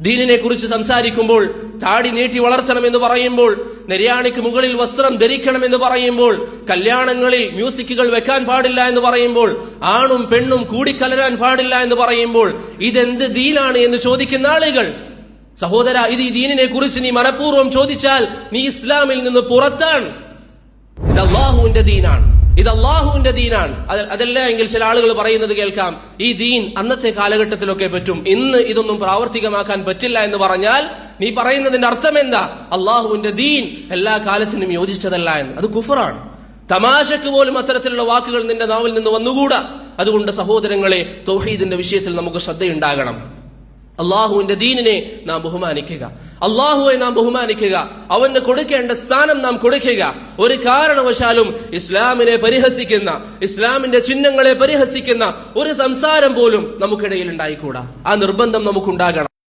ദീനിനെ കുറിച്ച് സംസാരിക്കുമ്പോൾ താടി നീട്ടി വളർത്തണമെന്ന് പറയുമ്പോൾ നിര്യാണിക്ക് മുകളിൽ വസ്ത്രം ധരിക്കണം എന്ന് പറയുമ്പോൾ കല്യാണങ്ങളിൽ മ്യൂസിക്കുകൾ വെക്കാൻ പാടില്ല എന്ന് പറയുമ്പോൾ ആണും പെണ്ണും കൂടിക്കലരാൻ പാടില്ല എന്ന് പറയുമ്പോൾ ഇതെന്ത് ദീനാണ് എന്ന് ചോദിക്കുന്ന ആളുകൾ. സഹോദര ഇത് ഈ ദീനിനെ കുറിച്ച് നീ മനഃപൂർവം ചോദിച്ചാൽ നീ ഇസ്ലാമിൽ നിന്ന് പുറത്താണ്. ഇത് അള്ളാഹുവിന്റെ ദീനാണ്. ഇത് അള്ളാഹുവിന്റെ ദീനാണ്. അത് അതല്ല എങ്കിൽ ചില ആളുകൾ പറയുന്നത് കേൾക്കാം ഈ ദീൻ അന്നത്തെ കാലഘട്ടത്തിലൊക്കെ പറ്റും. ഇന്ന് ഇതൊന്നും പ്രാവർത്തികമാക്കാൻ പറ്റില്ല എന്ന് പറഞ്ഞാൽ നീ പറയുന്നതിന്റെ അർത്ഥം എന്താ? അള്ളാഹുവിന്റെ ദീൻ എല്ലാ കാലത്തിനും യോജിച്ചതല്ല എന്ന്. അത് കുഫറാണ്. തമാശക്ക് പോലും അത്തരത്തിലുള്ള വാക്കുകൾ നിന്റെ നാവിൽ നിന്ന് വന്നുകൂടാ? അതുകൊണ്ട് സഹോദരങ്ങളെ തൗഹീദിന്റെ വിഷയത്തിൽ നമുക്ക് ശ്രദ്ധയുണ്ടാകണം. അള്ളാഹുവിന്റെ ദീനിനെ നാം ബഹുമാനിക്കുക. അള്ളാഹുവെ നാം ബഹുമാനിക്കുക. അവന് കൊടുക്കേണ്ട സ്ഥാനം നാം കൊടുക്കുക. ഒരു കാരണവശാലും ഇസ്ലാമിനെ പരിഹസിക്കുന്ന ഇസ്ലാമിന്റെ ചിഹ്നങ്ങളെ പരിഹസിക്കുന്ന ഒരു സംസാരം പോലും നമുക്കിടയിൽ ഉണ്ടായിക്കൂടാ. ആ നിർബന്ധം നമുക്കുണ്ടാകണം.